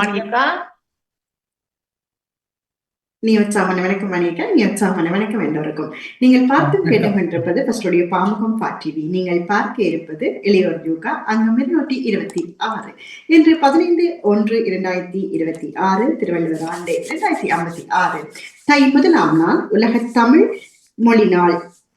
மணியக்கா நீ உற்சாகமான வணக்கம் வணிக நீ உற்சாகமான வணக்கம் எல்லோருக்கும் நீங்கள் பார்த்து கேட்டுக்கொண்டிருப்பது ஃபர்ஸ்டுடைய பாமுகம் டிவி. நீங்கள் பார்க்க இருப்பது இளையோர் யோகா அங்கம் இருநூற்றி இருபத்தி ஆறு. இன்று பதினைந்து ஒன்று இரண்டாயிரத்தி இருபத்தி ஆறு திருவள்ளுவர் ஆண்டு இரண்டாயிரத்தி ஐம்பத்தி ஆறு. தை முதலாம் நாள் உலக தமிழ் மொழி நாள்.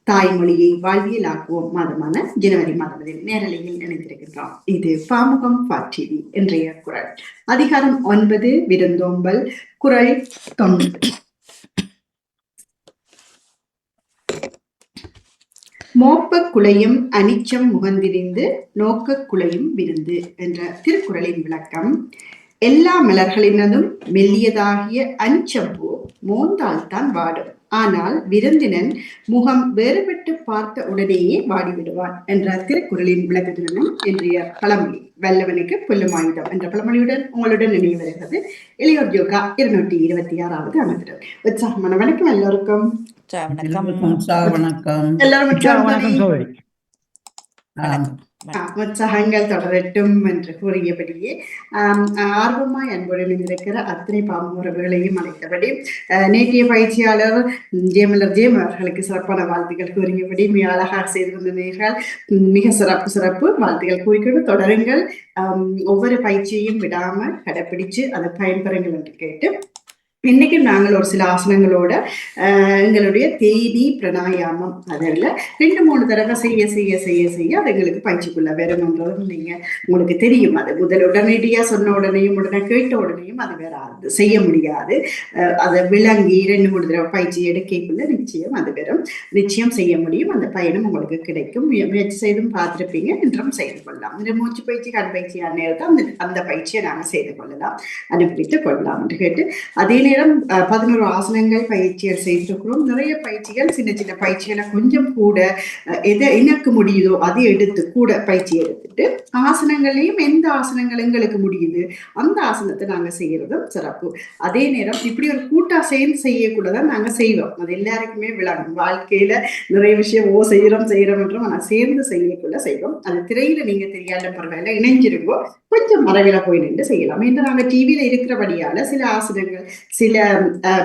தாய்மொழியை வாழ்வியலாக்குவோம் மாதமான ஜனவரி மாதத்தில் நேரலையில் நினைத்திருக்கின்றோம். இது பாமுகம் டிவி இன்றைய குரல். அதிகாரம் ஒன்பது விருந்தோம்பல் குரல் தொண்ணூறு. மோப்ப குலையும் அனிச்சம் முகந்திரிந்து நோக்க குலையும் விருந்து என்ற திருக்குறளின் விளக்கம். எல்லா மலர்களினதும் மெல்லியதாகிய அனிச்சம் மோந்தால்தான் வாடும். ஆனால் விருந்தினன் முகம் வேறுபட்டு பார்த்த உடனேயே வாடிவிடுவான் என்ற திருக்குறளின் விளக்கத்துடனும் இன்றைய பழமொழி. வல்லவனுக்கு புல்லும் ஆயுதம் என்ற பழமொழியுடன் உங்களுடன் நினைவு வருகிறது இளையோர் யோகா இருநூற்றி இருபத்தி ஆறாவது அமர்ந்தது உற்சாகமான வணக்கம் எல்லோருக்கும். வணக்கம். வணக்கம். எல்லாரும் உற்சாகங்கள் தொடரட்டும் என்று கூறியபடியே ஆர்வமாய் அன்புடன் இருந்திருக்கிற அத்தனை பாம்புறவுகளையும் அழைத்தபடி நேற்றைய பயிற்சியாளர் ஜெயமலர் ஜெயம் அவர்களுக்கு சிறப்பான வாழ்த்துக்கள் கூறியபடி மிக அழகாக செய்திருந்தீர்கள் மிக சிறப்பு சிறப்பு வாழ்த்துக்கள் கூறிக்கொண்டு தொடருங்கள். ஒவ்வொரு பயிற்சியையும் விடாமல் கடைபிடிச்சு அதை பயன்பெறுங்கள் என்று கேட்டு இன்னைக்கு நாங்கள் ஒரு சில ஆசனங்களோட எங்களுடைய தேதி பிரணாயாமம். அதில் ரெண்டு மூணு தடவை செய்ய செய்ய செய்ய செய்ய அது எங்களுக்கு பயிற்சிக்குள்ள வரும்ன்றதும் நீங்க உங்களுக்கு தெரியும். அது முதல் உடனடியாக சொன்ன உடனேயும் உடனே கேட்ட உடனேயும் அது வராது செய்ய முடியாது. அதை விளங்கி ரெண்டு மூணு தடவை பயிற்சி எடுக்கக்குள்ள நிச்சயம் அது வரும் நிச்சயம் செய்ய முடியும். அந்த பயணம் உங்களுக்கு கிடைக்கும். முயற்சி செய்தும் பார்த்துருப்பீங்க. என்றும் செய்து கொள்ளலாம். இந்த மூச்சு பயிற்சி கண் பயிற்சியான நேரத்தை அந்த அந்த பயிற்சியை நாங்கள் செய்து கொள்ளலாம். அனுப்பித்து கொள்ளலாம் என்று கேட்டு அதே நேரம் பதினோரு ஆசனங்கள் பயிற்சிகள் செய்திருக்கிறோம். நிறைய பயிற்சிகள் சின்ன சின்ன பயிற்சிகளை கொஞ்சம் கூட எதை எனக்கு முடியுதோ அதை எடுத்து கூட பயிற்சி எடுத்துட்டு ஆசனங்களையும் எந்த ஆசனங்கள் எங்களுக்கு முடியுது அந்த ஆசனத்தை நாங்கள் செய்யறதும் சிறப்பு. அதே நேரம் இப்படி ஒரு கூட்டா சேர்ந்து செய்யக்கூடதான் நாங்கள் செய்வோம். அது எல்லாருக்குமே விளங்கும். வாழ்க்கையில நிறைய விஷயம் ஓ செய்யறோம் செய்யறோம் என்றும் ஆனால் சேர்ந்து செய்யக்குள்ள செய்வோம். அது திரையில நீங்க தெரியாத பரவாயில்ல இணைஞ்சிருக்கோம் கொஞ்சம் மரவில போய் நின்று செய்யலாம். என்று நாங்கள் டிவியில இருக்கிறபடியால சில ஆசனங்கள் சில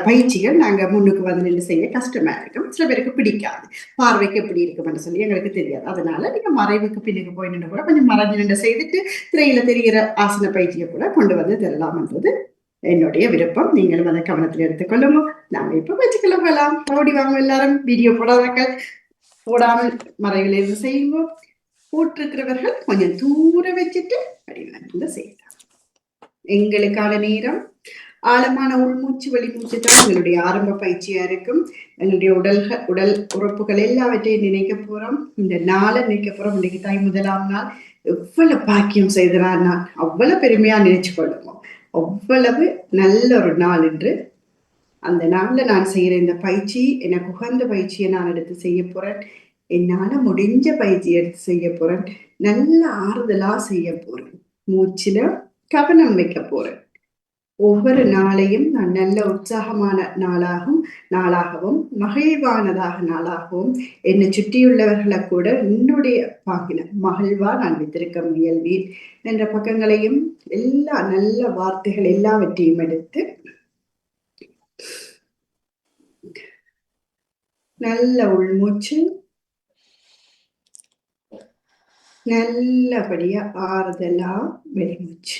பயிற்சிகள் நாங்கள் முன்னுக்கு வந்து நின்று செய்ய கஷ்டமா இருக்கும். சில பேருக்கு பிடிக்காது. பார்வைக்கு எப்படி இருக்கும்னு சொல்லி எங்களுக்கு தெரியாது. அதனால நீங்க மறைவுக்கு பின்னுக்கு போய் நின்று கூட கொஞ்சம் மறைஞ்சு நின்று செய்துட்டு திரையில தெரிகிற ஆசன பயிற்சியை கூட கொண்டு வந்து தரலாம்ன்றது என்னுடைய விருப்பம். நீங்களும் அதை கவனத்தில் எடுத்துக்கொள்ளுங்க நாங்க இப்ப வச்சுக்கல போகலாம். ஓடி வாங்க எல்லாரும். வீடியோ போடாதாக்கள் போடாமல் மறைவில் இருந்து செய்யுங்க போட்டிருக்கிறவர்கள் கொஞ்சம் தூர வச்சுட்டு அடியில் செய்யலாம். எங்களுக்கான நேரம். ஆழமான உள்மூச்சு வெளிமூச்சு தான் எங்களுடைய ஆரம்ப பயிற்சியா இருக்கும். எங்களுடைய உடல்கள் உடல் உறுப்புகள் எல்லாவற்றையும் நினைக்க போறோம். இந்த நாளை நினைக்க போறோம். இன்னைக்கு தாய் முதலாம் நாள். எவ்வளவு பாக்கியம் செய்தனார் நான் அவ்வளவு பெருமையா நினைச்சு கொள்ளுவோம். அவ்வளவு நல்ல ஒரு நாள் என்று அந்த நாளில் நான் செய்யற இந்த பயிற்சி எனக்கு உகந்த பயிற்சியை நான் எடுத்து செய்ய போறேன். என்னால் முடிஞ்ச பயிற்சி எடுத்து செய்ய போறேன். நல்ல ஆறுதலா செய்ய போறேன். மூச்சில கவனம் வைக்க போறேன். ஒவ்வொரு நாளையும் நான் நல்ல உற்சாகமான நாளாகவும் நாளாகவும் மகிழ்வானதாக நாளாகவும். என்னை சுற்றியுள்ளவர்களை கூட என்னுடைய பாகின மகிழ்வா நான் வைத்திருக்க முயல்வேன் என்ற பக்கங்களையும் எல்லா நல்ல வார்த்தைகள் எல்லாவற்றையும் எடுத்து நல்ல உள்மூச்சு நல்லபடியா ஆறுதலா வெளிமூச்சு.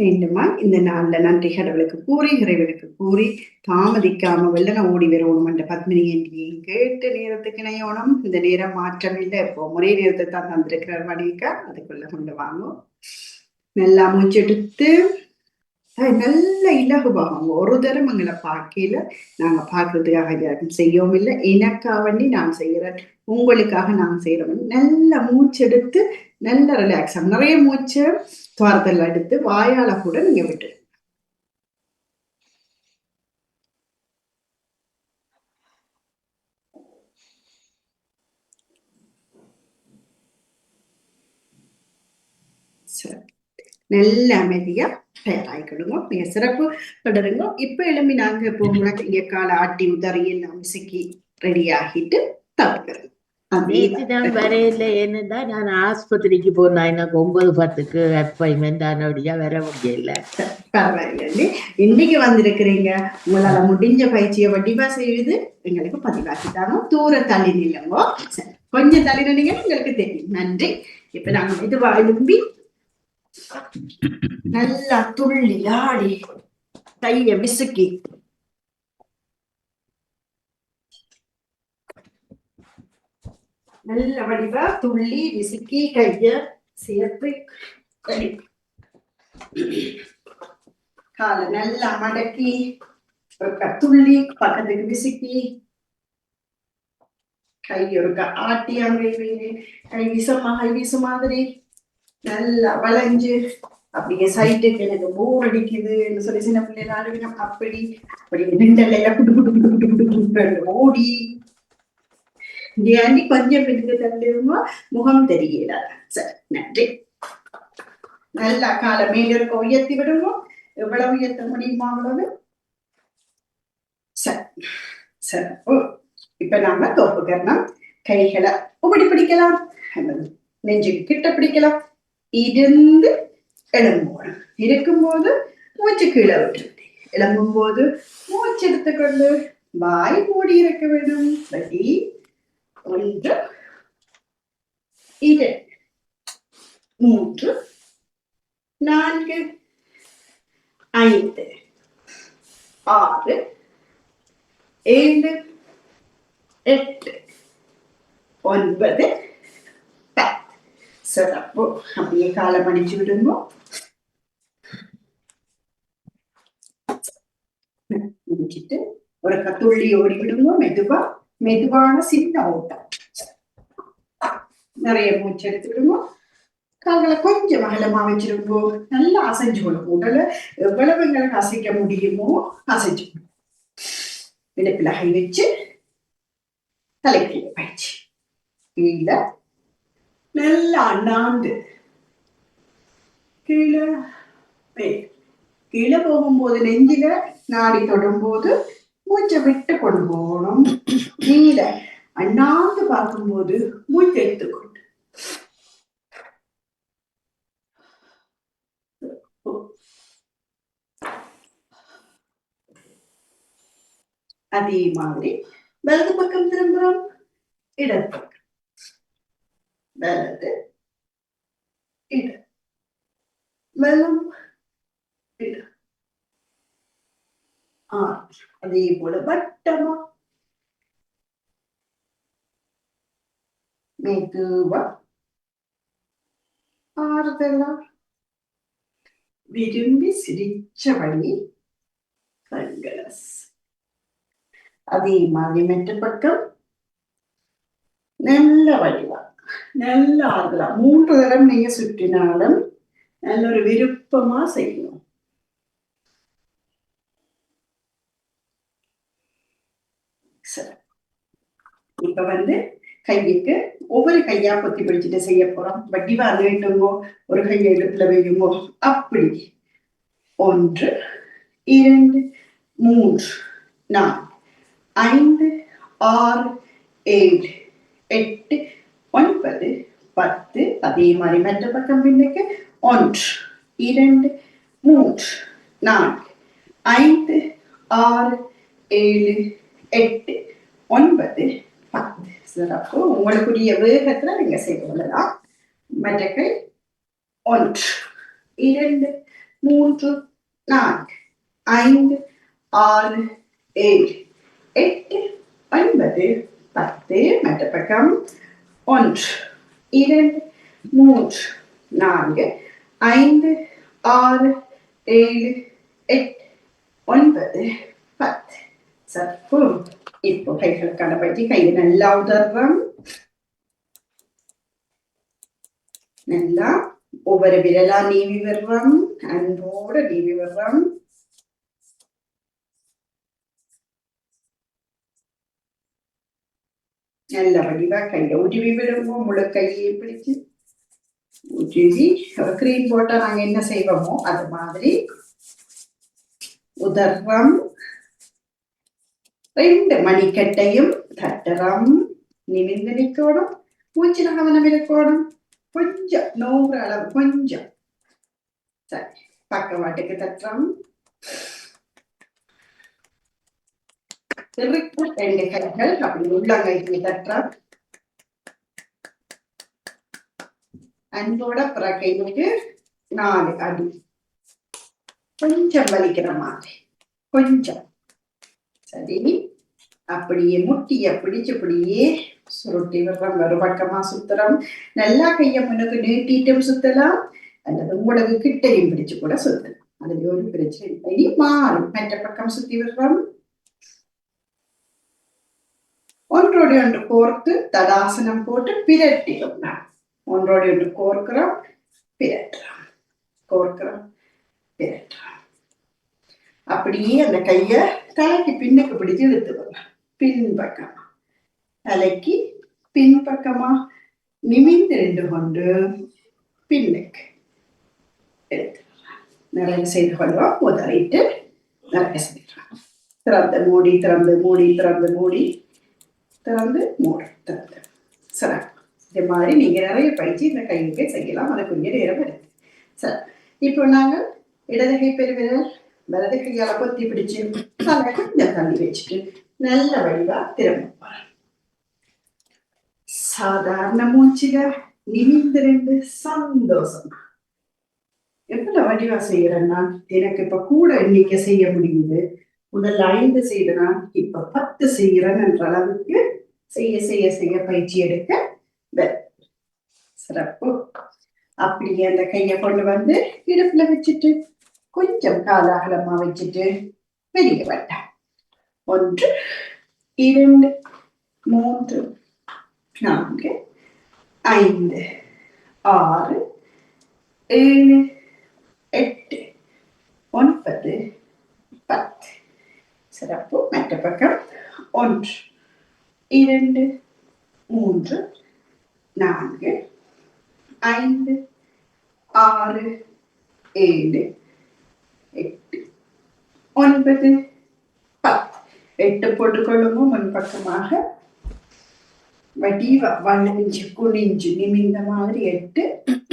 மீண்டுமா இந்த நாளில் நன்றி கடவுளுக்கு கூறி இறைவனுக்கு கூறி தாமதிக்காம வெள்ளன ஓடி வரணும் என்ற பத்மினி என் கேட்டு நேரத்துக்கு இணையோணும். இந்த நேரம் மாற்றம் இல்லை. இப்போ முறை நேரத்தை தான் தந்திருக்கிறார் மணிக்கா அதுக்குள்ள கொண்டு வாங்கும் நல்லா மூச்செடுத்து நல்ல இலகுபாகம் ஒரு தரம் எங்களை பார்க்கல நாங்க பார்க்கறதுக்காக யாரும் செய்யவும் இல்லை. எனக்காக வேண்டி நான் செய்கிறேன். உங்களுக்காக நான் செய்யறோம் நல்ல மூச்செடுத்து நல்ல ரிலாக்ஸ் ஆகும் நிறைய மூச்சு துவாரத்தில் அடுத்து வாயால கூட நீங்க விட்டு நல்ல அமைதியா தயாராகிக்கிடுங்க மிக சிறப்பு. தொடருங்க. இப்ப எழும்பி நாங்க இப்போ முழக்க இங்க கால ஆட்டி உதறி எல்லாம் சிக்கி ரெடி ஆகிட்டு தப்புக்கிறோம் அதே நேற்று நான் வரையில என்னடா நான் ஆஸ்பத்திரிக்கு போனேன் எனக்கு ஒன்பது பத்துக்கு அப்பாயின்மெண்ட் ஆனபடியா வர முடியல. பரவாயில்லை இன்னைக்கு வந்திருக்கிறீங்க. உங்களால முடிஞ்ச பயிற்சியை வடிவா செய்வது எங்களுக்கு பதிவாக்கிட்டாங்க தூர தள்ளி சரி. கொஞ்சம் தள்ளி நின்னீங்க உங்களுக்கு தெரியும். நன்றி. இப்ப நாங்க இதுவா எழும்பி நல்லா துள்ளி ஆடி கைய விசுக்கி. நல்ல வடிவா துள்ளி விசுக்கி கைய சேர்த்து கடி காலை நல்லா மடக்கி துள்ளி பக்கத்துக்கு விசுக்கி கை ஒரு ஆட்டி அங்கே கை வீசமா கை வீச மாதிரி நல்லா வளைஞ்சு அப்படியே சைட்டுக்கு எனக்கு போர் அடிக்குதுன்னு சொல்லி சின்ன பிள்ளைகள் அழுவினம் அப்படி அப்படி நின்றல குடு குடு குட்டு குட்டு குட்டு ஓடி ஏண்டி கொஞ்சம் பின்னுக்கு தள்ளிடுமோ முகம் தெரியல சரி நன்றி நல்லா காலை மேல இருக்க உயர்த்தி விடுவோம் எவ்வளவு உயர்த்த முடியுமா அவ்வளவு சரி சரி ஓ இப்ப நாம தோப்பு கரணம் கைகளை இப்படி பிடிக்கலாம் நெஞ்சுக்கு கிட்ட பிடிக்கலாம் இருந்து எழும்போம் இருக்கும்போது மூச்சு கீழே விட்டு எழும்பும் போது மூச்சு எடுத்துக்கொண்டு வாய் மூடி இருக்க வேண்டும் ரெடி ஒன்று இரண்டு மூன்று நான்கு ஐந்து ஆறு ஏழு எட்டு ஒன்பது பத்து சிறப்பு அப்படியே காலம் அடிச்சு விடுங்க முடிச்சிட்டு ஒரு கத்துள்ளி ஓடி விடுங்க மெதுவா மெதுவான சின்ன ஓட்டம் நிறைய மூச்சு எடுத்துக்கிடுவோம் கால்களை கொஞ்சம் அகலமா வச்சிருப்போம் நல்லா அசைஞ்சு கொள்ளும் உடலை எவ்வளவு எங்களுக்கு அசைக்க முடியுமோ அசைஞ்சு இடுப்பில் கை வச்சு தலைக்கீழ பயிற்சி கீழே நல்லா அண்ணாந்து கீழே கீழே போகும்போது நெஞ்சில நாடி தொடும்போது மூச்சை விட்டு கொண்டு போகணும் கீழே அண்ணாந்து பார்க்கும்போது மூச்சை எடுத்துக்கொண்டு அதே மாதிரி வலது பக்கம் திரும்புறோம் இடது பக்கம். வலது இடம் வலம் இடம் ஆ அதே போல வட்டமா மெதுவா ஆறுதலா. விரும்பி சிரிச்சபடி கண்களஸ் அதே மாதிரி மெட்ட பக்கம். நல்ல வடிவா. நல்ல ஆறுதலா. மூன்று தரம் நீங்க சுற்றினாலும் நல்ல ஒரு விருப்பமா செய்யணும் சரி இப்ப வந்து கையுக்கு ஒவ்வொரு கையா பொத்தி பிடிச்சிட்டு செய்ய போறோம். வடிவா வேண்டுமோ? ஒரு கையை இடுப்புல வையுங்கோ அப்படி. ஒன்று இரண்டு மூன்று நான்கு ஐந்து ஆறு ஏழு எட்டு ஒன்பது பத்து அதே மாதிரி மற்ற பக்கம் பின்னுக்கு ஒன்று இரண்டு மூன்று நான்கு ஐந்து ஆறு ஏழு எட்டு ஒன்பது சிறப்பு உங்களுக்குரிய வேகத்துல நீங்க செய்து கொள்ளலாம். மற்ற ஒன்று இரண்டு மூன்று நான்கு ஐந்து ஆறு ஏழு எட்டு ஒன்பது பத்து மற்ற பக்கம் ஒன்று இரண்டு மூன்று நான்கு ஐந்து ஆறு ஏழு எட்டு ஒன்பது பத்து. சப்பு இப்போ கைகளுக்கான பற்றி கையை நல்லா உதர்றோம் நல்லா ஒவ்வொரு விரலா நீவி விடுறோம் அன்போடு நீவி விடுறோம் நல்ல வடிவா கையை உருவி விடுங்க முழு கையை பிடிச்சு உருவி கிரீம் போட்டா நாங்க என்ன செய்வோமோ அது மாதிரி உதர்வம் ரெண்டு மணிக்கட்டையும் தட்டுறோம் நிமிர்ந்து நிற்கணும். மூச்சில கவனம் இருக்கணும் கொஞ்சம் நோங்குற அளவு கொஞ்சம். சரி பக்கவாட்டுக்கு தட்டுறோம் திருப்பி ரெண்டு கைகள் அப்படி உள்ளங்கைக்கு தட்டுறோம் அன்போட பிற கைகளுக்கு நாலு அடி. கொஞ்சம் வலிக்கிற மாதிரி. கொஞ்சம். சரி. அப்படியே முட்டிய பிடிச்சு சுருட்டி விடுறோம். மறுபக்கமா சுத்துறோம். நல்லா கைய முன்னுக்கு நீட்டிட்டும் சுத்தலாம். அல்லது உங்களுக்கு கிட்டையும் பிடிச்சு கூட சுத்தலாம். அதுல ஒரு பிரச்சனை இனி மாறும். மற்ற பக்கம் சுத்தி விடுறோம். ஒன்றோடு ஒன்று கோர்த்து தடாசனம் போட்டு பிரட்டிடும் ஒன்றோடு ஒன்று கோர்க்கிறோம் பிரட்டுறோம். கோர்க்கிறோம் பிரட்டுறோம். அப்படியே அந்த கைய தலைக்கு பின்னுக்கு பிடிச்சு இழுத்து வரலாம் பின்பக்கமா. தலைக்கு பின்பக்கமா. நிமிந்திருந்து கொண்டு பின்னுக்கு. எடுத்து. நிறைய செய்து கொள்வோம். உதறிட்டு நிறைய செய்யலாம் திறந்து மூடி திறந்து மூடி திறந்து மூடி. திறந்து மூடி திறந்து. சரி. இது மாதிரி நீங்க நிறைய பயிற்சி இந்த கையுக்கு செய்யலாம். அதுக்குரிய நேரம் எடுத்து சரி. இப்போ நாங்கள் இடதுகை பெருவிரல் வலது கையால் கொத்தி பிடிச்சு. தலை கொஞ்சம் தள்ளி வச்சுட்டு நல்ல வடிவா திரும்ப சாதாரண மூச்சுல நிமிந்து ரெண்டு சந்தோஷமா எவ்வளவு வடிவா செய்யறேன்னா எனக்கு இப்ப கூட இன்னைக்கு செய்ய முடியுது முதல்ல ஐந்து செய்தனா இப்ப பத்து செய்யறேன் என்ற அளவுக்கு செய்ய செய்ய செய்ய பயிற்சி எடுக்க சிறப்பு அப்படியே அந்த கையை கொண்டு வந்து இடுப்புல வச்சுட்டு கொஞ்சம் காலாகலமா வச்சுட்டு வெளியே வந்தேன் ஒன்று இரண்டு மூன்று நான்கு ஐந்து ஆறு ஏழு எட்டு ஒன்பது பத்து. சிறப்பு. மற்ற பக்கம் ஒன்று இரண்டு மூன்று நான்கு ஐந்து ஆறு ஏழு எட்டு ஒன்பது எட்டு பொடுகளுமும் முன்பக்கமாக. வடிவ வளைஞ்சு குனிஞ்சு நிமிந்த மாதிரி எட்டு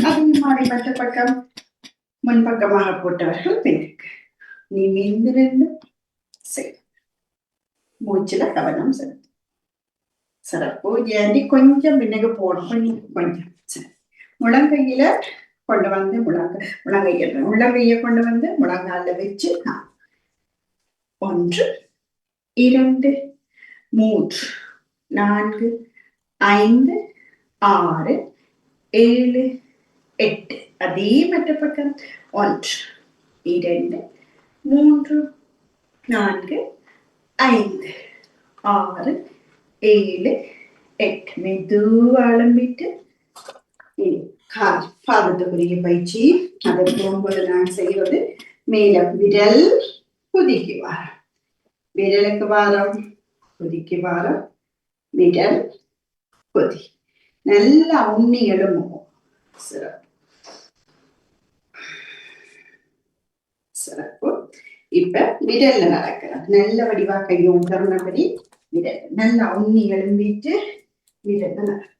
அதே மாதிரி மற்ற பக்கம் முன்பக்கமாக போட்டவர்கள் பெண்ணுக்கு. நிமிந்து ரெண்டு சரி மூச்சுல கவனம் செலுத்து. சிறப்பு. ஏண்டி கொஞ்சம் பின்னுக்கு போடும் கொஞ்சம் கொஞ்சம். சரி. முழங்கையில கொண்டு வந்து முழங்க முழங்கையில முழங்கைய கொண்டு வந்து முழங்கால வச்சு ஒன்று இரண்டு மூன்று நான்கு ஐந்து ஆறு ஏழு எட்டு. அதே மற்ற பக்கம் ஒன்று இரண்டு மூன்று நான்கு ஐந்து ஆறு ஏழு எட்டு. மெதுவா ஆரம்பிட்டு கால். பாதத்துக்குரிய பயிற்சி. அதை போகும்போது நான் செய்வது மேல விரல் குதிக்கு வாரம் விரலுக்கு வாரம் குதிக்கு வாரம் விரல் குதி நல்லா உண்ணி எழும்பும் சிறப்பு சிறப்பு இப்ப விரல்ல நடக்கிறது நல்ல வடிவா கையை உதர்னபடி விரல் நல்லா உண்ணி எழும்பிட்டு விரல்ல நடக்கும்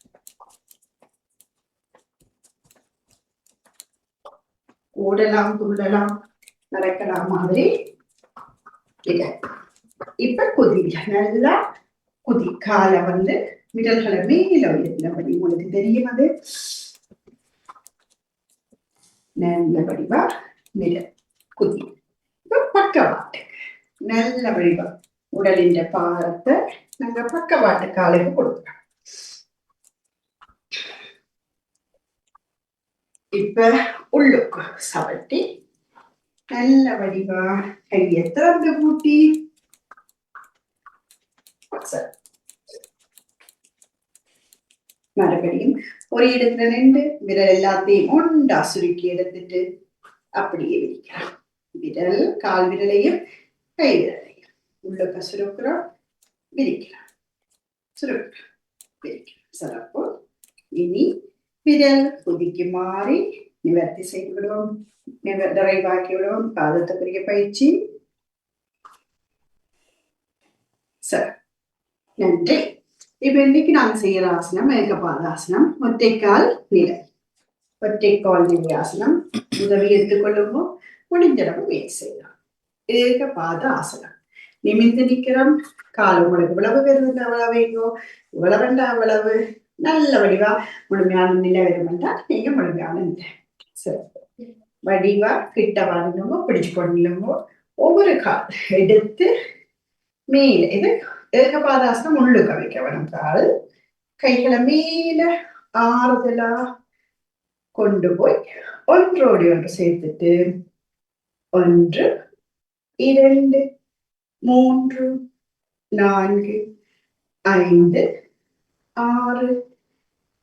ஓடலாம் துள்ளலாம் நடக்கலாம் மாதிரி விரல் இப்ப கொதி நல்லா கொதி. காலை வந்து விரல்களை மேல உயர்ந்தபடி உங்களுக்கு தெரியும் அது? நல்ல வடிவா விரல் குதி. இப்ப பக்கவாட்டு நல்ல வடிவா. உடலின் பாரத்தை நாங்க பக்கவாட்டு காலுக்கு கொடுக்குறோம் இப்ப உள்ளுக்கு சவட்டி நல்ல வடிவா கையை திறந்து பூட்டி சரி. மறுபடியும் ஒரு இடத்துல நின்று விரல் எல்லாத்தையும் ஒண்டா சுருக்கி எடுத்துட்டு அப்படியே விரிக்கிறோம் விரல் கால் விரலையும் கை விரலையும். உள்ளுக்க சுருக்கிறோம் விரிக்கிறோம் சுருக்கிறோம் விரிக்கிறோம் சிறப்பு இனி விரல் குதிக்கு மாறி நிவர்த்தி செய்து விடுவோம். நிவர் நிறைவாக்கி விடுவோம். பாதத்துக்குரிய பயிற்சி. சரி நன்றி. இப்ப இன்னைக்கு நாங்க செய்யற ஆசனம் மேற்கப்பாத ஆசனம். ஒற்றைக்கால் நிலை. ஒற்றைக்கால் நிலை ஆசனம். உதவி எடுத்துக்கொள்ளுமோ முடிஞ்சளவு முயற்சி செய்யலாம். இது பாத ஆசனம். நிமிந்து நிக்கிறோம் கால் உங்களுக்கு இவ்வளவு வருது அவ்வளவு வைங்கோ இவ்வளவு வேண்டாம் அவ்வளவு. நல்ல வடிவா முழுமையான நிலை வருமெண்டா நீங்க முழுமையான நிலை. சரி. வடிவா கிட்ட வரணுமோ பிடிச்சு கொள்ளணுமோ ஒவ்வொரு கால் எடுத்து மேல இது ஏகபாதாசனம் உள்ளுக்க வைக்க வேணும் கால் கைகளை மேல ஆறுதலா கொண்டு போய் ஒன்றோடு ஒன்று சேர்த்துட்டு ஒன்று இரண்டு மூன்று நான்கு ஐந்து ஆறு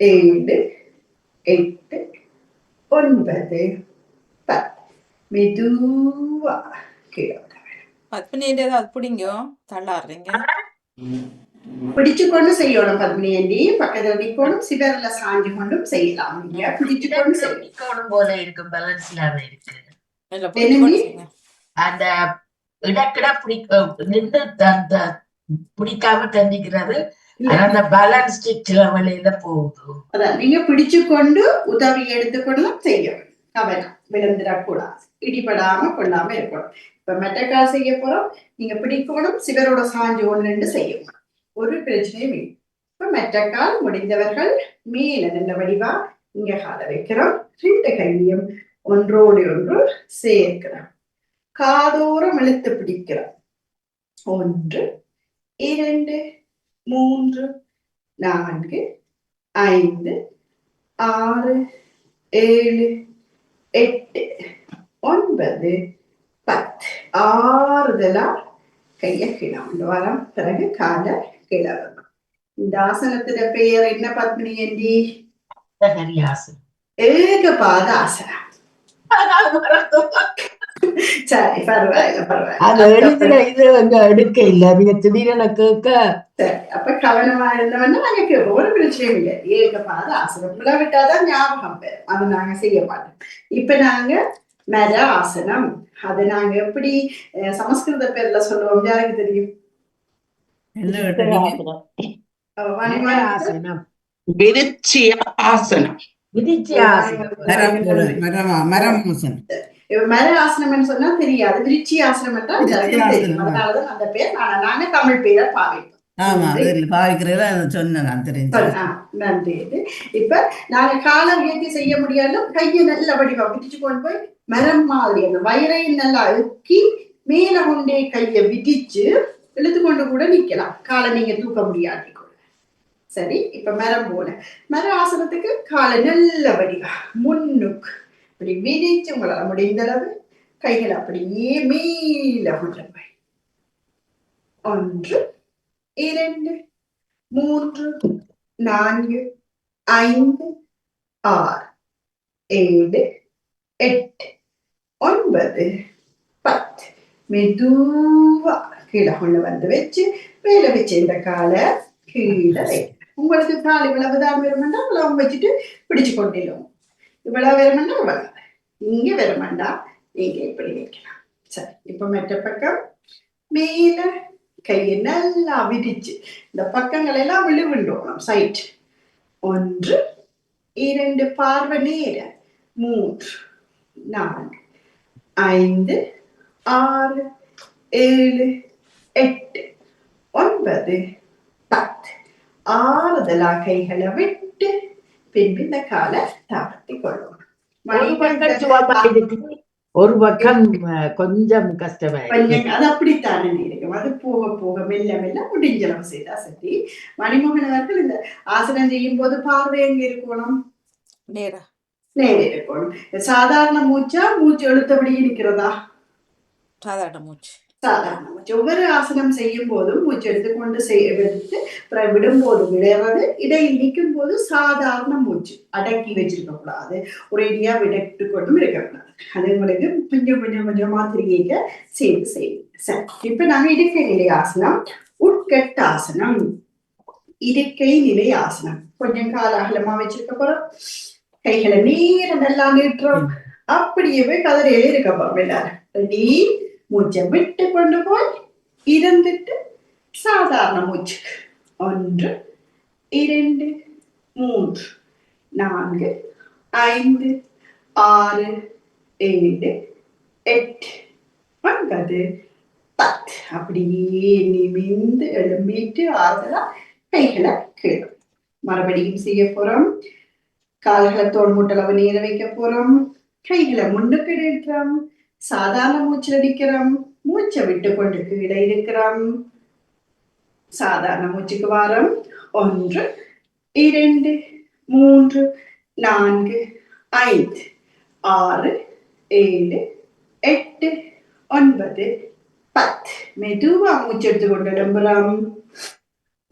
ஏழு எட்டு ஒன்பது பத்து மெதுவா கீழே விட ஏதாவது பிடிங்கோ தள்ளாடுறீங்க பிடிச்சு கொண்டு செய்யணும் பத்மினி பக்கத்துல நிக்கணும் சிவர்ல சாஞ்சு கொண்டும் செய்யலாம் நீங்க பிடிச்சு கொண்டு செய்யணும் நிக்கணும் போல இருக்கு. அந்த இடக்கிட பிடிக்க நின்று அந்த பிடிக்காம தண்டிக்கிறது ஆனா அந்த பேலன்ஸ் சில வழியில போகுது அதான் நீங்க பிடிச்சு கொண்டு உதவி எடுத்துக்கொண்டு செய்யணும் கவனம் விழுந்துடக்கூடாது. இடிபடாம கொள்ளாம இருக்கணும். இப்ப மெட்டக்கா செய்ய போறோம். நீங்க பிடிக்கணும். சிவரோட சாஞ்சு ஒன்று ரெண்டு செய்யணும். ஒரு பிரச்சனையும் இல்லை. இப்ப மெட்டக்கால் முடிந்தவர்கள் மேல நல்ல வடிவா இங்க கால வைக்கிறோம். ரெண்டு கையையும் ஒன்றோடு ஒன்று சேர்க்கிறோம். காதோரம் இழுத்து பிடிக்கிறோம். ஒன்று இரண்டு மூன்று நான்கு ஐந்து ஆறு ஏழு எட்டு ஒன்பது பத்து. ஆறுதலா கைய கீழே கொண்டு வரோம். பிறகு காலை கீழே வரணும் இந்த ஆசனத்துல பெயர் என்ன பத்மினி ஏண்டி ஹரியாசன் ஏகபாத ஆசனம். அது பரவாயில்ல இது அங்க எடுக்க இல்ல நீங்க திடீர்னு கேட்க சரி அப்ப கவனமா இருந்தவன்னா நாங்க ஒரு பிரச்சனையும் இல்லை ஏகபாத ஆசனம் உள்ள விட்டாதான் ஞாபகம் பெறும் அதை நாங்க செய்ய மாட்டோம் இப்ப நாங்க மர ஆசனம் அதை நாங்க எப்படி சமஸ்கிருத பேர்ல சொல்லுவோம் யாருக்கு தெரியும் மணிமாலை ஆசனம் விருச்சிய ஆசனம் விதிச்சு ஆசனம் மரம் மரமா இப்ப மர ஆசனம்னு சொன்னா தெரியாது. விருச்சி ஆசனம் என்றால் ஆசனம். அதனாலதான் அந்த பேர் நாங்க தமிழ் பேரை பாவிப்போம் ஆமா சொன்னேன் நான் தெரிஞ்சு. நன்றி. இப்ப நாங்க காலை உயர்த்தி செய்ய முடியாலும் கையை நல்ல வடிவா விதிச்சு கொண்டு போய் மரம் மாதிரி அந்த நல்லா இறுக்கி மேல கொண்டே கையை விதிச்சு இழுத்து கொண்டு கூட நிக்கலாம் காலை நீங்க தூக்க முடியாது சரி இப்ப மரம் போல. மர ஆசனத்துக்கு காலை நல்ல வடிவா முன்னுக்கு. இப்படி விரிச்சு உங்களால் முடிந்த அளவு கைகளை அப்படியே மேல கொண்டு ஒன்று இரண்டு மூன்று நான்கு ஐந்து ஆறு ஏழு எட்டு ஒன்பது பத்து. மெதுவா கீழே கொண்டு வந்து வச்சு மேல வச்சு இந்த காலை கீழே உங்களுக்கு கால் இவ்வளவு வேணும்னா வருமெண்டா வச்சுட்டு பிடிச்சு கொண்டிடும் இவ்வளவு வருமெண்டா இவ்வளவு. இங்க வருமெண்டா நீங்க இப்படி வைக்கலாம். சரி இப்ப மற்ற பக்கம் மேல கையை நல்லா விரிச்சு. இந்த பக்கங்கள் எல்லாம் விழுவிண்டோம் சைட் ஒன்று இரண்டு பார்வை நேர. மூன்று நான்கு ஐந்து ஆறு ஏழு எட்டு ஒன்பது பத்து. ஆறுதலா கைகளை விட்டு பின்பு இந்த காலை தாழ்த்தி கொள்ளும். ஒரு பக்கம் கொஞ்சம் கஷ்டமா இருக்கு கொஞ்சம் அது அப்படித்தானே இருக்கும் அது போக போக மெல்ல மெல்ல முடிஞ்சளவு செய்தா சரி. மணிமோகன் அவர்கள் இந்த ஆசனம் செய்யும் போது பார்வை எங்க இருக்கணும்? நேரா. நேரே இருக்கணும். சாதாரண மூச்சா மூச்சு எழுத்தபடியே நிக்கிறதா சாதாரண மூச்சு. சாதாரண ஒவ்வொரு ஆசனம் செய்யும் போதும் மூச்சு எடுத்துக்கொண்டு செய் எடுத்து அப்புறம் விடும்போது விளையாடுறது இடையில் நிற்கும் போது சாதாரண மூச்சு அடக்கி வச்சிருக்க கூடாது ஒரேடியா விடட்டு கொண்டும் இருக்கக்கூடாது. அது உங்களுக்கு கொஞ்சம் கொஞ்சம் கொஞ்சம் மாதிரியாக சேர்த்து செய்யும் சரி. இப்ப நாங்க இருக்கை நிலை ஆசனம் உட்கட்ட ஆசனம் இருக்கை நிலை ஆசனம். கொஞ்சம் கால அகலமா வச்சிருக்க போறோம். கைகளை நேரம் நல்லா நீட்டுறோம். அப்படியே போய் கதறையில இருக்க போறோம் எல்லாரும். ரெடி? மூச்சை விட்டு கொண்டு போய் இருந்துட்டு சாதாரண மூச்சுக்கு. ஒன்று இரண்டு மூன்று நான்கு ஐந்து ஆறு ஏழு எட்டு ஒன்பது பத்து. அப்படியே நிமிந்து எழும்பிட்டு ஆறுதலா கைகளை கீழும். மறுபடியும் செய்ய போறோம். கால்களை தோல் முட்டளவு நேர வைக்க போறோம். கைகளை முன்னுக்கு எடுக்கிறோம் சாதாரண மூச்சு அடிக்கிறோம் மூச்சை விட்டு கொண்டு கீழே இருக்கிறோம். சாதாரண மூச்சுக்கு வாரம். ஒன்று இரண்டு மூன்று நான்கு ஐந்து ஆறு ஏழு எட்டு ஒன்பது பத்து. மெதுவா மூச்செடுத்து கொண்டு நம்புறோம்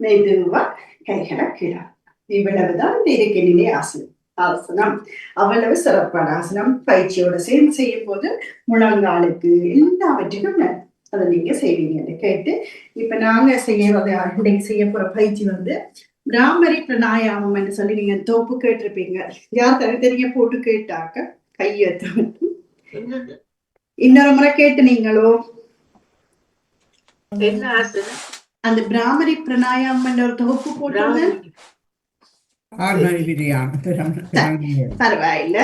மெதுவா கைகளை கீழே. இவ்வளவுதான் இந்த இருக்கை நிலை ஆசனம். ஆசனம். அவ்வளவு சிறப்பான ஆசனம். பயிற்சியோட சேர்ந்து செய்யும் போது முழங்காலுக்கு எல்லாவற்றுக்கும். அதை நீங்க செய்வீங்கன்னு கேட்டு இப்ப நாங்க செய்யறது இன்னைக்கு செய்ய போற பயிற்சி வந்து பிராமரி பிரணாயாமம் என்று சொல்லி நீங்க தோப்பு கேட்டிருப்பீங்க. யார் தனி தெரிய போட்டு கேட்டாக்க கையெழுத்து? இன்னொரு முறை கேட்டு நீங்களோ? அந்த பிராமரி பிரணாயாமம் என்ற ஒரு தொகுப்பு போட்டோங்க. பிராமி. ஆர்மரி பிரியாணி பரவாயில்ல.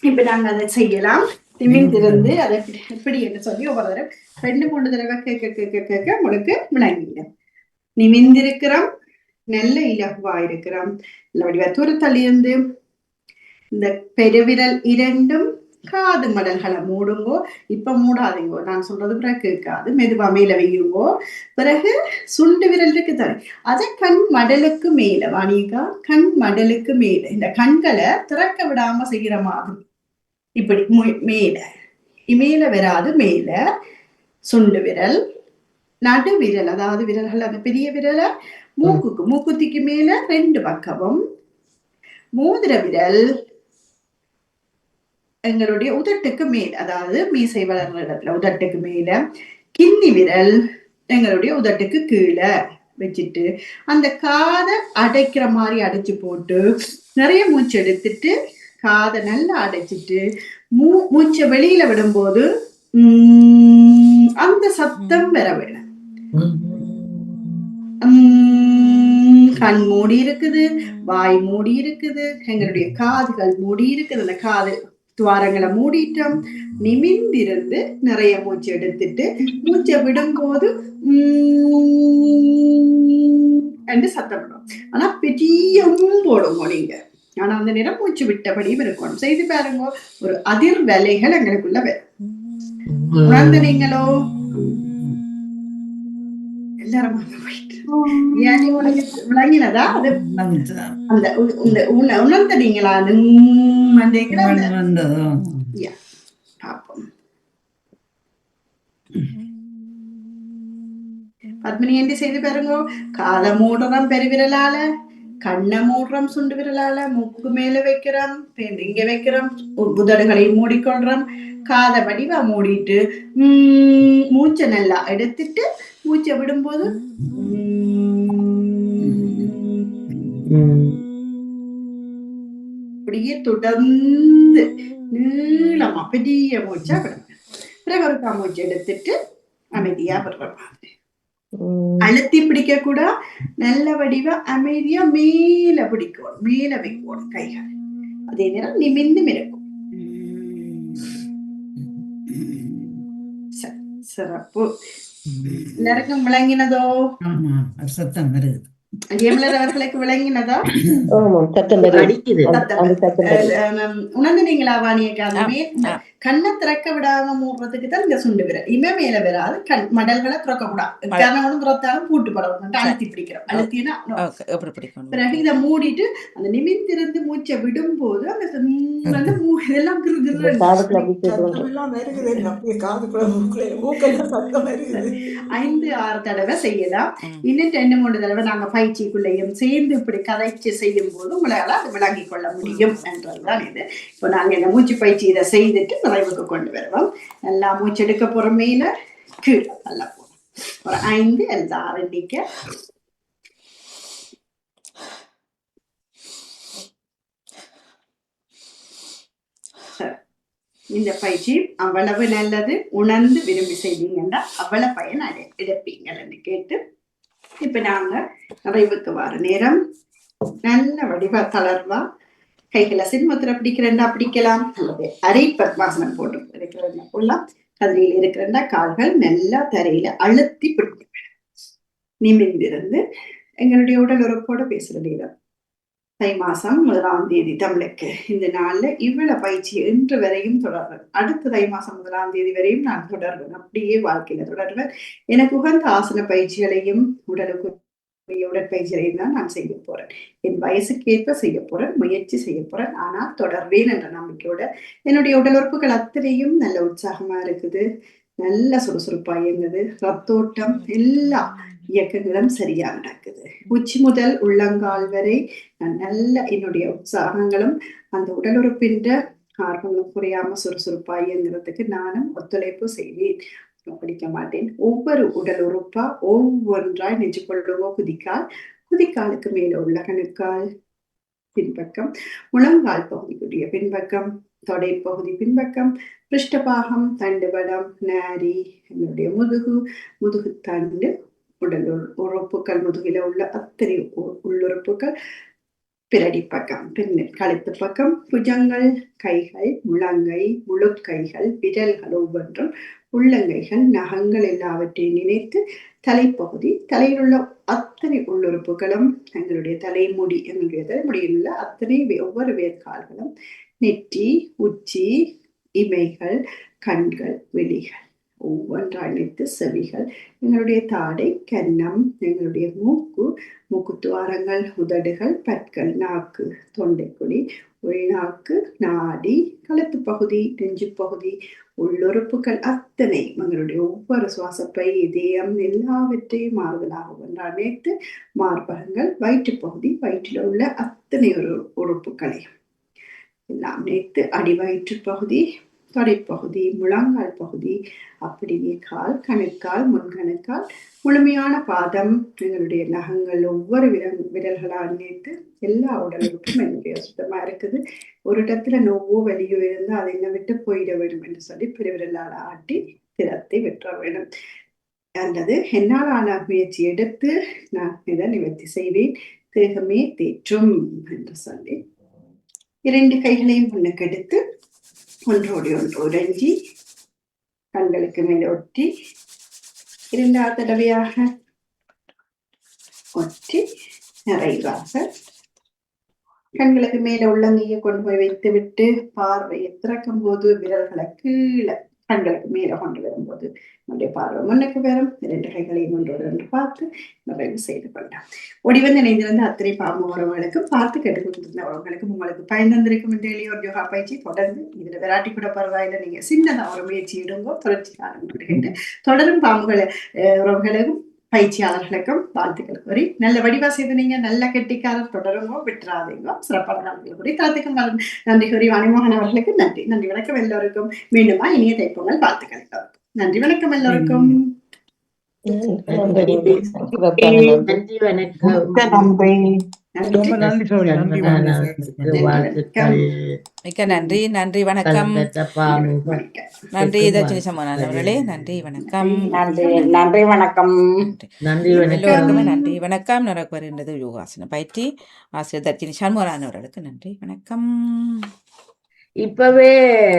இப்ப நாங்க அதை செய்யலாம். திமிந்திருந்து அதை எப்படி- என்று சொல்லி ஒவ்வொரு தடவை ரெண்டு மூணு தடவை கேட்க கேட்க கேட்க உங்களுக்கு விளங்கிங்க நிமிந்திருக்கிறோம். நல்ல இலகுவா இருக்கிறோம் நல்ல வடிவா தூரத்தள்ளி இருந்து இந்த பெருவிரல் இரண்டும் காது மடல்களை மூடுங்கோ. இப்ப மூடாதீங்கோ. நான் சொல்றது பிறகு கேட்காது. மெதுவா மேல வையுங்கோ. பிறகு சுண்டு விரல் இருக்கு தானே. அதை கண் மடலுக்கு மேல வாணிகா கண் மடலுக்கு மேல. இந்த கண்களை திறக்க விடாம செய்யற மாதிரி. இப்படி மு- மேல. மேல வராது. மேல சுண்டு விரல் நடு விரல். அதாவது விரல்கள் அந்த பெரிய விரல? மூக்குக்கு. மூக்குத்திக்கு மேல ரெண்டு பக்கமும். மோதிர விரல் எங்களுடைய உதட்டுக்கு மேல் அதாவது மீசை வளர்ற இடத்துல உதட்டுக்கு மேல கிண்ணி விரல் எங்களுடைய உதட்டுக்கு கீழே வச்சுட்டு அந்த காதை அடைக்கிற மாதிரி அடைச்சு போட்டு நிறைய மூச்சு எடுத்துட்டு காதை நல்லா அடைச்சிட்டு மூ மூச்சை வெளியில விடும்போது அந்த சத்தம் வர வேணும் உம், கண் மூடி இருக்குது வாய் மூடி இருக்குது எங்களுடைய காதுகள் மூடி இருக்குது அந்த காது துவாரங்களை மூடிட்டோம். நிமிர்ந்திருந்து நிறைய மூச்சு எடுத்துட்டு மூச்சை விடும்போது உம் என்று சத்தப்படும் ஆனா பெரியவும் போடுங்க நீங்க? ஆனா அந்த நேரம் மூச்சு விட்டபடியும் இருக்கணும் செய்து பாருங்க ஒரு அதிர் வேலைகள் எங்களுக்குள்ள வரும். உணர்ந்து நீங்களோ எல்லாரும் போயிட்டு. ஏன் உனக்கு விளங்கினதா? அது அந்த இந்த உண- உணர்ந்த நீங்களா அது பாப்போம். பத்மினி என்ன செய்து பாருங்க. காதை மூடுறோம் பெருவிரலால கண்ணை மூடுறோம் சுண்டு விரலால மூக்கு மேல வைக்கிறோம் இங்க வைக்கிறோம் உதடுகளை மூடிக்கொள்றோம். காதை வடிவா மூடிட்டு மூச்சை நல்லா எடுத்துட்டு மூச்சை விடும்போது அப்படியே தொடர்ந்து நீளமா பெரிய மூச்சா விடுங்க. பிறகு ஒரு மூச்சு எடுத்துட்டு அமைதியா விடுற மாதிரி. அழுத்தி பிடிக்க கூட நல்ல வடிவ அமைதியா மேல பிடிக்கணும் மேல வைக்கணும் கைகள். அதே நேரம் நிமிந்து இருக்கும் சிறப்பு. எல்லாருக்கும் விளங்கினதோ ஆமா சத்தம் வருது அவர்களுக்கு விளங்கினதா சத்தம் வருது அடிக்குது அந்த- அந்த அந்த. கண்ணை திறக்க விடாம மூடுறதுக்கு தான் இந்த சுண்டு விரல். இமே மேல வராது கண் மடல்களை திறக்க கூடாது கரணம் திறத்தாலும் பூட்டு படணும் அழுத்தி பிடிக்கிறோம் அழுத்தினா பிறகு இதை மூடிட்டு அந்த நிமிர்ந்திருந்து மூச்சை விடும்போது அந்த ம் வந்து மூ- இதெல்லாம் ஐந்து ஆறு தடவை செய்யலாம். இன்னும் ரெண்டு மூணு தடவை நாங்க பயிற்சிக்குள்ளேயும் சேர்ந்து இப்படி கதைச்சு செய்யும் போது உங்களால அது விளங்கிக் கொள்ள முடியும். என்றதுதான் இது. இப்போ நாங்க இந்த மூச்சு பயிற்சி இதை செய்துட்டு நிறைவுக்கு கொண்டு வருவோம். நல்லா மூச்செடுக்க போற மேல கீழே நல்லா போகும் ஒரு ஐந்து அல்லது ஆறு எண்ணிக்க இந்த பயிற்சி அவ்வளவு நல்லது. உணர்ந்து விரும்பி செய்தீங்கன்னா அவ்வளவு பயன் அடை எடுப்பீங்கன்னு கேட்டு இப்ப நாங்க நிறைவுக்கு வர நேரம். நல்ல வடிவ தளர்வா கைகளை சின்மத்துல பிடிக்கிறேன்னா பிடிக்கலாம். அல்லது அரை பத்மாசனம் போட்டு இருக்கிறேன்னா போடலாம் கதிரையில் இருக்கிறேன்டா கால்கள் நல்லா தரையில அழுத்தி பிடிக்க நிமிர்ந்திருந்து எங்களுடைய உடல் உறுப்போட பேசுற நேரம் தை மாசம் முதலாம் தேதி தமிழுக்கு. இந்த நாள்ல இவ்வளவு பயிற்சி இன்று வரையும் தொடர்வேன் அடுத்த தை மாசம் முதலாம் தேதி வரையும் நான் தொடர்வேன். அப்படியே வாழ்க்கையில தொடர்வேன். எனக்கு உகந்த ஆசன பயிற்சிகளையும் உடலுக்கு உரிய தான் நான் செய்ய போறேன். என் வயசுக்கேற்ப செய்ய போறேன் முயற்சி செய்ய போறேன். ஆனால் தொடர்வேன் என்ற நம்பிக்கையோட என்னுடைய உடல் உறுப்புகள் அத்தனையும் நல்ல உற்சாகமா இருக்குது. நல்ல சுறுசுறுப்பா இயங்குது. ரத்தோட்டம் எல்லா இயக்கங்களும் சரியா நடக்குது. உச்சி முதல் உள்ளங்கால் வரை நான் நல்ல என்னுடைய உற்சாகங்களும் அந்த உடல் உறுப்பின்ற ஆர்வங்களும் குறையாம சுறுசுறுப்பா இயங்குறதுக்கு நானும் ஒத்துழைப்பு செய்வேன். படிக்க மாட்டேன். ஒவ்வொரு உடல் உறுப்பா ஒவ்வொன்றாய் நெஞ்சு கொள்ளுவோ குதிக்கால். குதிக்காலுக்கு மேல உள்ள கணுக்கால். பின்பக்கம். முழங்கால் பகுதிக்குரிய பின்பக்கம். தொடை பகுதி பின்பக்கம். பிருஷ்டபாகம் தண்டுவடம் நாரி என்னுடைய முதுகு முதுகு தண்டு உடல் உறுப்புகள் முதுகில உள்ள அத்தனை உள்ளுறுப்புகள். பிரடி பக்கம் பின்னர் கழுத்து பக்கம் புஜங்கள் கைகள் முழங்கை முழுக்கைகள் விரல்கள் ஒவ்வொன்றும் உள்ளங்கைகள் நகங்கள் எல்லாவற்றையும் நினைத்து தலைப்பகுதி தலையில் உள்ள அத்தனை உள்ளுறுப்புகளும் எங்களுடைய தலைமுடி எங்களுடைய தலைமுடியில் உள்ள அத்தனை ஒவ்வொரு வேர்க்கால்களும் நெற்றி உச்சி இமைகள் கண்கள் வெளிகள். ஒவ்வொன்றாய் இணைத்து செவிகள். எங்களுடைய தாடை கன்னம் எங்களுடைய மூக்கு மூக்குத்துவாரங்கள் உதடுகள் பற்கள் நாக்கு தொண்டைக்குழி உள்நாக்கு நாடி கழுத்து பகுதி நெஞ்சு பகுதி உள்ளுறுப்புகள் அத்தனை எங்களுடைய ஒவ்வொரு சுவாசப்பை இதயம் எல்லாவற்றையும் மாறுதலாக ஒன்றாக அனைத்து மார்பகங்கள் வயிற்றுப் பகுதி வயிற்றில் உள்ள அத்தனை ஒரு உறுப்புகளையும் எல்லாம் நேற்று அடிவயிற்று பகுதி தொடைப்பகுதி முழங்கால் பகுதி அப்படியே கால் கணுக்கால் முன்கணுக்கால் முழுமையான பாதம் எங்களுடைய நகங்கள் ஒவ்வொரு விரல் விரல்களால் இணைத்து எல்லா உடலுக்கும் என்னுடைய சுத்தமா இருக்குது. ஒரு இடத்துல நோவோ வலியோ இருந்தால் அதை என்ன விட்டு போயிட வேண்டும் என்று சொல்லி பெருவிரலால் ஆட்டி திறத்தை விட்டுற வேண்டும். அல்லது என்னால் ஆன முயற்சி எடுத்து நான் இதை நிவர்த்தி செய்வேன். தேகமே தேற்றும் என்று சொல்லி இரண்டு கைகளையும் முன்னுக்கெடுத்து ஒன்றோடு ஒன்று உறைஞ்சி கண்களுக்கு மேல் ஒட்டி இரண்டாவது தடவையாக ஒற்றி நிறைவாக கண்களுக்கு மேல உள்ளங்கையை கொண்டு போய் வைத்து விட்டு பார்வையை திறக்கும் போது விரல்களை கீழே கண்களுக்கு மேல கொண்டு வரும்போது நம்முடைய பார்வை முன்னுக்கு வரும். இரண்டு கைகளையும் ஒன்றோடு ஒன்று பார்த்து நிறைவு செய்து கொண்டாம் ஒடிவந்து இணைந்திருந்த அத்தனை பாம்பு உறவுகளுக்கும் பார்த்து கேட்டுக்கொண்டிருந்த உறவுகளுக்கும் உங்களுக்கு பயந்திருக்கும் இந்த எளியோர் ஒரு யோகா பயிற்சி தொடர்ந்து இதுல விராட்டி கூட பரவாயில்லை நீங்க சின்னதாக ஒரு முயற்சி இடுங்கோ தொடர்ச்சி ஆரம்பிக்கிட்டு தொடரும் பாம்புகளை உறவுகளுக்கும் பயிற்சியாளர்களுக்கும் வாழ்த்துக்கள் கூறி நல்ல வடிவா செய்து நீங்க நல்ல கெட்டிக்காரர் தொடருங்க. விட்டுறாதீங்க. சிறப்பான நாட்கள் கூறி தாத்துக்கும் நன்றி கூறி வாணிமோகன் அவர்களுக்கு நன்றி. நன்றி. வணக்கம் எல்லோருக்கும். மீண்டுமா இனிய தைப்பொங்கல் வாழ்த்துக்கள் நன்றி. வணக்கம் எல்லோருக்கும். நன்றி நன்றி வணக்கம். நன்றி இதர்ஜினி சமோகன் அவர்களே. நன்றி வணக்கம். நன்றி வணக்கம். நன்றி எல்லோருக்குமே நன்றி வணக்கம். நடக்க வருகின்றது யோகாசன பயிற்சி ஆசிரியர் தர்ஜினி சண்முகரான் அவர்களுக்கு நன்றி வணக்கம். இப்பவே